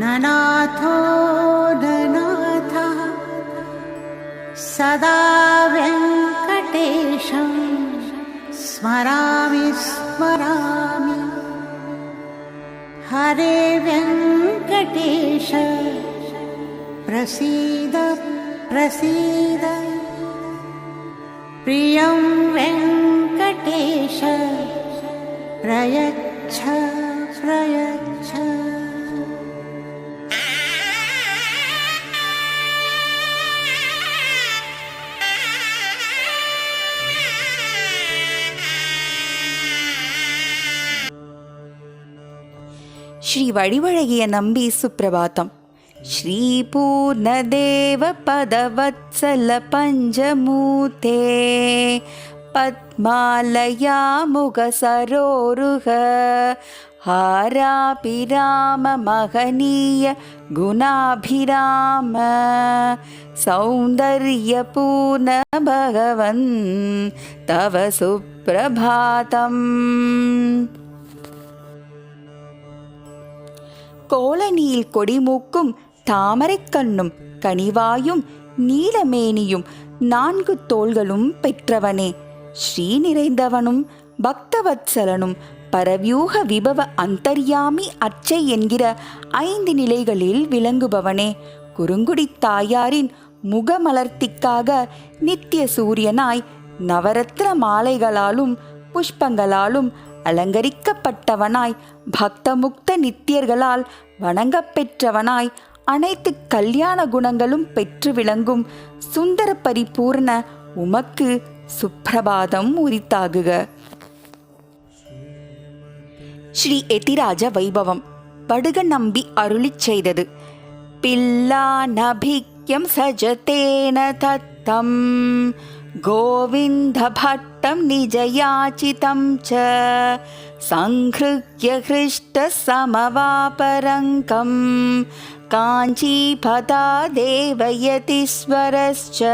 ननाथो ननाथः सदा व्यङ्कटेशं स्मरामि स्मरामि। हरे व्यङ्कटेश प्रसीद प्रसीद। प्रियं वेङ्कटेश प्रयच्छ प्रयच्छ ஸ்ரீ வடிவழகிய நம்பி சுப்பிரபாத்தம். ஸ்ரீ பூர்ணதேவ பதவத்சல பஞ்சமூதே பத்மாலயா முகசரோருக हाराभिराम महनीय गुणाभिराम सौन्दर्यपूर्ण भगवन् तव सुप्रभातम् கோலனியில் கொடிமூக்கும் தாமரைக் கண்ணும் கனிவாயும் நீலமேனியும் நான்கு தோள்களும் பெற்றவனே. ஸ்ரீ நிறைந்தவனும் பக்தவத்சலனும் பரவியூக விபவ அந்தர்யாமி அச்சை என்கிற ஐந்து நிலைகளில் விளங்குபவனே. குறுங்குடி தாயாரின் முகமலர்த்திக்காக நித்திய சூரியனாய் நவரத்ன மாலைகளாலும் புஷ்பங்களாலும் அலங்கரிக்கப்பட்டவனாய் பக்தமுக்த நித்தியர்களால் வணங்கப்பெற்றவனாய் அனைத்து கல்யாண குணங்களும் பெற்று விளங்கும் சுந்தர பரிபூர்ண உமக்கு சுப்பிரபாதம் உரித்தாகுக. ஸ்ரீ எதிராஜ வைபவம். படுக நம்பி அருளிச் செய்தது. பில்லானபிக்யம் சஜதேன தத்தம். கோவிந்தபட்டம் நிஜயாச்சிதம் ச. சங்கிருக்ய ஹிருஷ்ட சமவாபரங்கம். காஞ்சீபதா தேவயதிஸ்வரஸ்ச.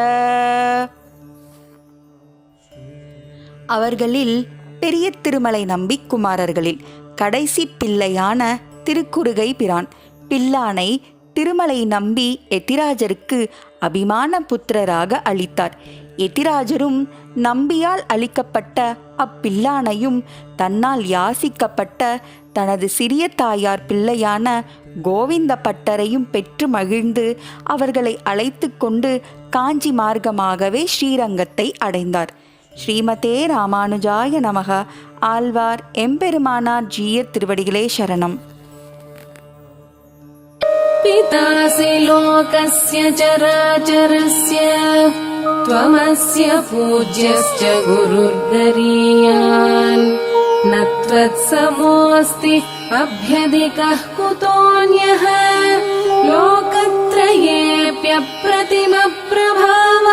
அவர்களில் பெரிய திருமலை நம்பி குமாரர்களில் கடைசி பிள்ளையான திருக்குறுகை பிரான் பில்லானை திருமலை நம்பி எத்திராஜருக்கு அபிமான புத்திரராக அளித்தார். எத்திராஜரும் நம்பியால் அளிக்கப்பட்ட அப்பில்லானையும் தன்னால் யாசிக்கப்பட்ட தனது சிறிய தாயார் பிள்ளையான கோவிந்த பட்டரையும் பெற்று மகிழ்ந்து அவர்களை அழைத்து கொண்டு காஞ்சி மார்க்கமாகவே ஸ்ரீரங்கத்தை அடைந்தார் ஸ்ரீமதே ராமானுஜாய நமக ஆழ்வார் எம்பெருமானார் ஜீய திருவடிகளே சரணம் पितासि लोकस्य चराचरस्य त्वमस्य पूज्यश्च गुरुर्गरीयान् न त्वत्समोऽस्ति अभ्यधिकः कुतोऽन्यः। लोकत्रयेऽप्यप्रतिमप्रभाव।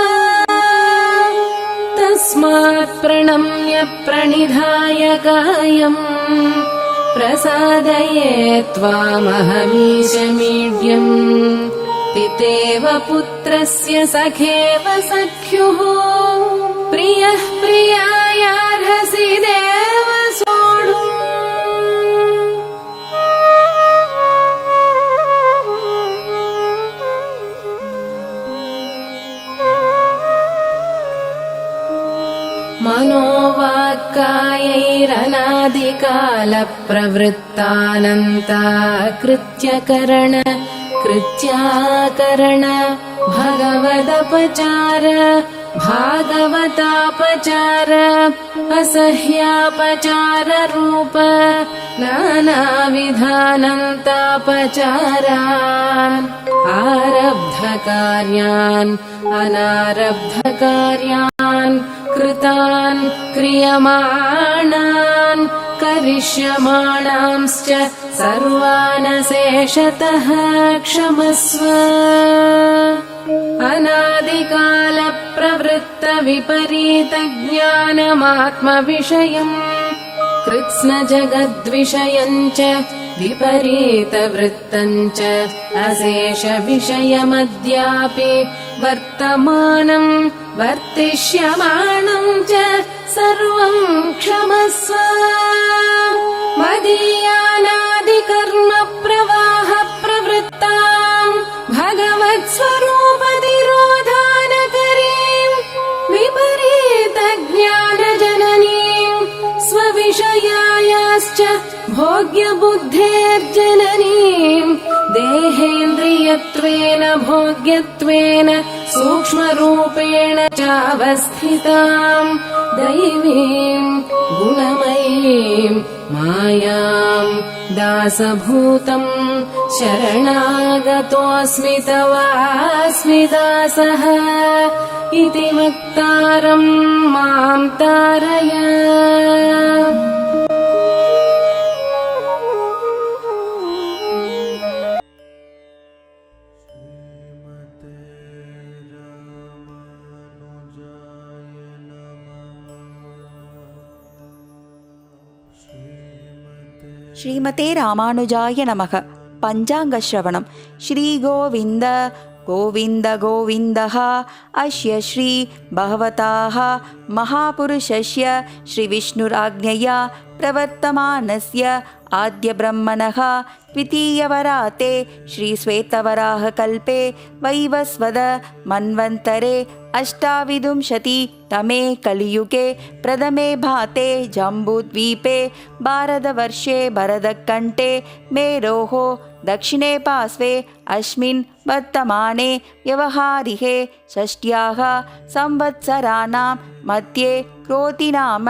तस्मात् प्रणम्य प्रणिधाय कायम् प्रसादये त्वामहमीशमीड्यम्। पितेव पुत्रस्य सखेव सख्युः प्रियः प्रियायार्हसि देव सोढुम् मनोवाक्कायैरनादिकालप्रवृत्तानन्ता कृत्यकरण कृत्याकरण भगवदपचार भागवतापचार असह्यापचाररूप नानाविधानन्तापचारान् आरब्धकार्यान् अनारब्धकार्यान् कृतान् क्रियमाणान् करिष्यमाणांश्च सर्वानशेषतः क्षमस्व। अनादिकालप्रवृत्तविपरीतज्ञानमात्मविषयम् कृत्स्नजगद्विषयम् च विपरीतवृत्तम् च अशेषविषयमद्यापि वर्तमानम् वर्तिष्यमाणम् च सर्वम् क्षमस्व। मदीयानादिकर्म प्रवाह प्रवृत्ताम् भगवत्स्वरूपतिरोधानकरीम् विपरीतज्ञानजननीम् स्वविषयायाश्च भोग्यबुद्धेर्जननीम् देहेन्द्रियत्वेन भोग्यत्वेन सूक्ष्मरूपेण चावस्थिताम् दैवीम् गुणमयीम् मायाम् दासभूतम् शरणागतोऽस्मि तवास्मि दासः। इति वक्तारम् माम् तारय श्रीमते रामानुजाय नमः पञ्चाङ्गश्रवणं श्रीगोविन्द गोविन्द गोविन्दः अस्य श्री भगवताः महापुरुषस्य श्रीविष्णुराज्ञया प्रवर्तमानस्य आद्यब्रह्मणः द्वितीयवराते श्रीश्वेतवराहकल्पे वैवस्वद मन्वन्तरे अष्टाविंशति तमे कलियुगे प्रथमे भाते जम्बूद्वीपे भारतवर्षे भरतकण्ठे मेरोः दक्षिणे पार्श्वे अस्मिन् वर्तमाने व्यवहारिहे षष्ट्याः संवत्सराणां मध्ये प्रोतिनाम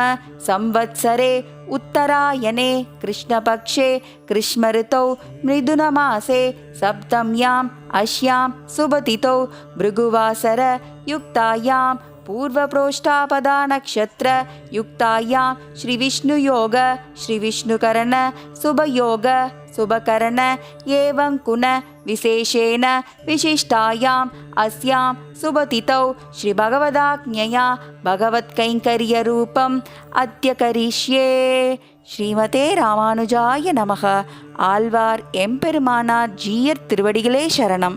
संवत्सरे उत्तरायणे कृष्णपक्षे कृष्मऋतौ मृदुनमासे सप्तम्याम् अश्यां सुभतिथौ भृगुवासर युक्तायां पूर्वप्रोष्ठापदानक्षत्रयुक्तायां श्रीविष्णुयोग श्रीविष्णुकरण शुभयोग शुभकरण एवं कुन विशेषेण विशिष्टायाम् अस्यां सुबतिथौ श्रीभगवदाज्ञया भगवत्कैङ्कर्यरूपम् अद्य करिष्ये ஸ்ரீமதே ராமானுஜாய நமக ஆழ்வார் எம்பெருமானார் ஜீயர் திருவடிகளே சரணம்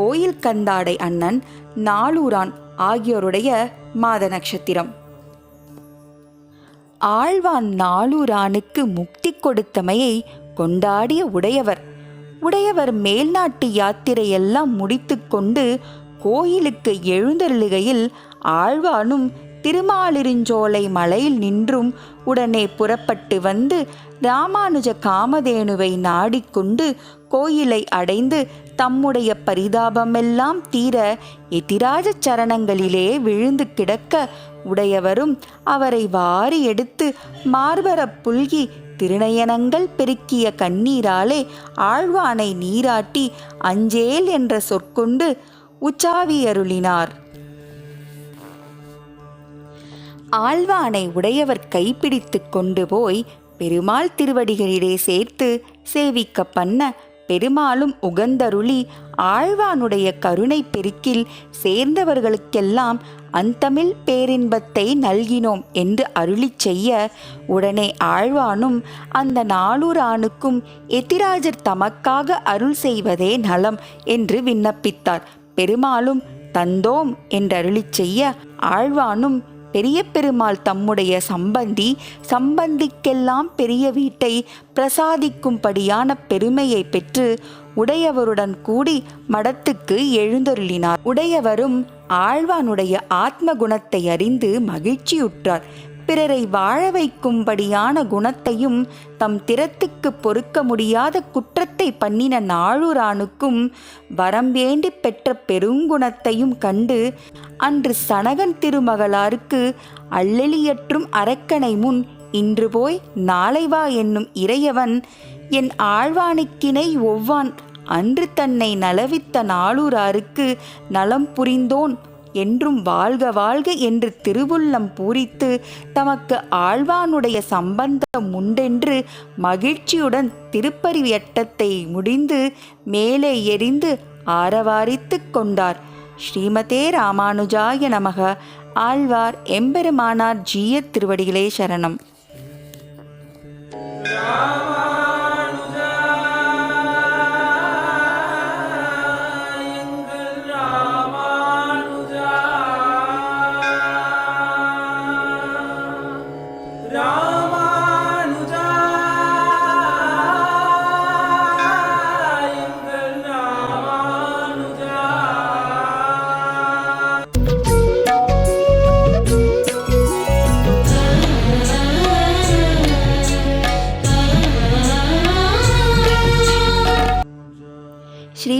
கோயில் கந்தாடை அண்ணன் நாளூரான் ஆகியோருடைய மாத நட்சத்திரம். ஆழ்வான் நாளூரானுக்கு முக்தி கொடுத்தமையை கொண்டாடிய உடையவர். உடையவர் மேல்நாட்டு யாத்திரையெல்லாம் முடித்துக்கொண்டு கோயிலுக்கு எழுந்தருளுகையில் ஆழ்வானும் திருமாலிருஞ்சோலை மலையில் நின்றும் உடனே புறப்பட்டு வந்து ராமானுஜ காமதேனுவை நாடிக்கொண்டு கோயிலை அடைந்து தம்முடைய பரிதாபமெல்லாம் தீர எதிராஜ சரணங்களிலே விழுந்து கிடக்க உடையவரும் அவரை வாரி எடுத்து மார்பரப் புல்கி திருநயனங்கள் பெருக்கிய கண்ணீராலே ஆழ்வானை நீராட்டி அஞ்சேல் என்ற சொற்கொண்டு உச்சாவியருளினார். ஆழ்வானை உடையவர் கைப்பிடித்து கொண்டு போய் பெருமாள் திருவடிகளிலே சேர்த்து சேவிக்க பண்ண பெருமாளும் உகந்தருளி ஆழ்வானுடைய கருணை பெருக்கில் சேர்ந்தவர்களுக்கெல்லாம் அந்தமிழ் பேரின்பத்தை நல்கினோம் என்று அருளிச் செய்ய உடனே ஆழ்வானும் அந்த நாளூரானுக்கும் எதிராஜர் தமக்காக அருள் செய்வதே நலம் என்று விண்ணப்பித்தார். பெருமாளும் தந்தோம் என்றருளிச் செய்ய ஆழ்வானும் பெரிய பெருமாள் தம்முடைய சம்பந்தி சம்பந்திக்கெல்லாம் பெரிய வீட்டை பிரசாதிக்கும்படியான பெருமையை பெற்று உடையவருடன் கூடி மடத்துக்கு எழுந்தருளினார். உடையவரும் ஆழ்வானுடைய ஆத்ம குணத்தை அறிந்து மகிழ்ச்சியுற்றார். பிறரை வாழ வைக்கும்படியான குணத்தையும் தம் திறத்துக்கு பொறுக்க முடியாத குற்றத்தை பண்ணின நாளுரானுக்கும் வரம் வேண்டி பெற்ற பெருங்குணத்தையும் கண்டு அன்று சனகன் திருமகளாருக்கு அள்ளெளியற்றும் அரக்கனை முன் இன்று போய் நாளை வா என்னும் இறையவன் என் ஆழ்வானுக்கினை ஒவ்வான் அன்று தன்னை நலவித்த நாளூராருக்கு நலம் புரிந்தோன் என்றும் வாழ்க வாழ்க என்று திருவுள்ளம் பூரித்து தமக்கு ஆழ்வானுடைய சம்பந்தம் உண்டென்று மகிழ்ச்சியுடன் திருப்பரிவட்டத்தை முடிந்து மேலே எரிந்து ஆரவாரித்துக் கொண்டார். ஸ்ரீமதே ராமானுஜாய நமக. ஆழ்வார் எம்பெருமானார் ஜீய திருவடிகளே சரணம்.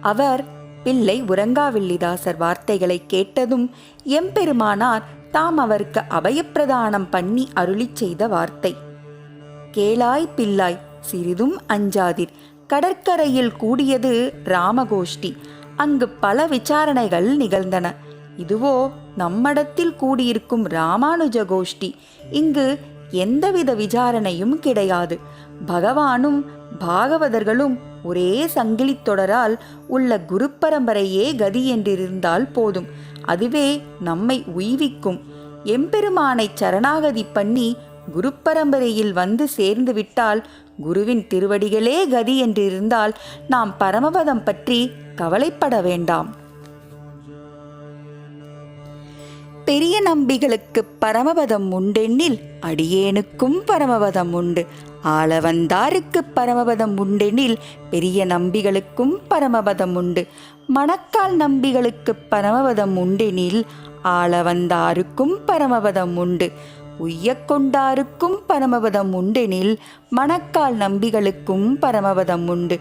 அவர் பிள்ளை உறங்காவில்லிதாசர் வார்த்தைகளை கேட்டதும் எம்பெருமானார் தாம் அவருக்கு அபயப்பிரதானம் பண்ணி அருளிச் செய்த வார்த்தை. கேளாய் பிள்ளாய் சிறிதும் அஞ்சாதிர். கடற்கரையில் கூடியது ராமகோஷ்டி. அங்கு பல விசாரணைகள் நிகழ்ந்தன. இதுவோ நம்மடத்தில் கூடியிருக்கும் ராமானுஜ கோஷ்டி இங்கு எந்தவித விசாரணையும் கிடையாது. பகவானும் பாகவதர்களும் ஒரே சங்கிலி தொடரால் உள்ள குரு பரம்பரையே கதி என்றிருந்தால் போதும். அதுவே நம்மை உய்விக்கும். எம்பெருமானை சரணாகதி பண்ணி குரு பரம்பரையில் வந்து சேர்ந்து விட்டால் குருவின் திருவடிகளே கதி என்றிருந்தால் நாம் பரமபதம் பற்றி கவலைப்பட வேண்டாம். பெரிய நம்பிகளுக்கு பரமபதம் உண்டென்னில் அடியேனுக்கும் பரமபதம் உண்டு. ஆளவந்தாருக்கு பரமபதம் உண்டெனில் பெரிய நம்பிகளுக்கும் பரமபதம் உண்டு. மணக்கால் நம்பிகளுக்கு பரமபதம் உண்டெனில் ஆளவந்தாருக்கும் பரமபதம் உண்டு. உய்யக்கொண்டாருக்கும் பரமபதம் உண்டெனில் மணக்கால் நம்பிகளுக்கும் பரமபதம் உண்டு.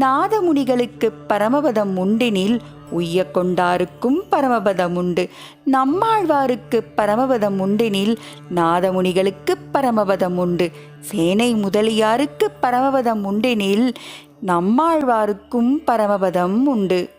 நாதமுனிகளுக்கு பரமபதம் உண்டெனில் உய்ய கொண்டாருக்கும் பரமபதம் உண்டு நம்மாழ்வாருக்கு பரமபதம் உண்டெனில் நாதமுனிகளுக்கு பரமபதம் உண்டு சேனை முதலியாருக்கு பரமபதம் உண்டெனில் நம்மாழ்வாருக்கும் பரமபதம் உண்டு.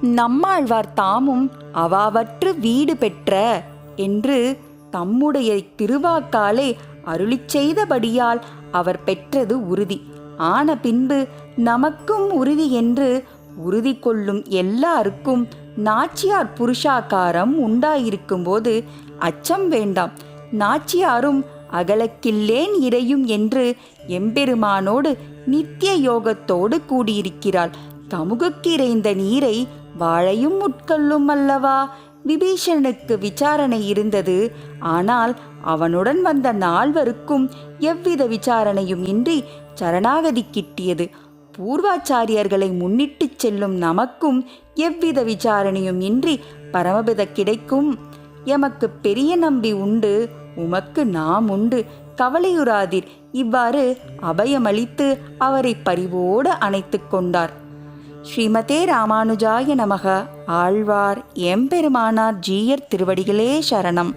நம்மாழ்வார் தாமும் அவாவற்று வீடு பெற்ற என்று தம்முடைய திருவாக்காலே அருளிச் செய்தபடியால் அவர் பெற்றது உறுதி. ஆன பின்பு நமக்கும் உறுதி என்று உறுதி கொள்ளும் எல்லாருக்கும் நாச்சியார் புருஷாக்காரம் உண்டாயிருக்கும்போது அச்சம் வேண்டாம். நாச்சியாரும் அகலக்கில்லேன் இறையும் என்று எம்பெருமானோடு நித்திய யோகத்தோடு கூடியிருக்கிறாள். தமுகக்கிறைந்த நீரை வாழையும் உட்கொள்ளும் அல்லவா? விபீஷணனுக்கு விசாரணை இருந்தது. ஆனால் அவனுடன் வந்த நால்வருக்கும் எவ்வித விசாரணையும் இன்றி சரணாகதி கிட்டியது. பூர்வாச்சாரியர்களை முன்னிட்டுச் செல்லும் நமக்கும் எவ்வித விசாரணையும் இன்றி பரமபித கிடைக்கும். எமக்கு பெரிய நம்பி உண்டு உமக்கு நாம் உண்டு. கவலையுறாதீர். இவ்வாறு அபயமளித்து அவரை பரிவோடு அணைத்து கொண்டார். ஸ்ரீமதே ராமானுஜாய நமக. ஆழ்வார் எம்பெருமானார் ஜீயர் திருவடிகளே சரணம்.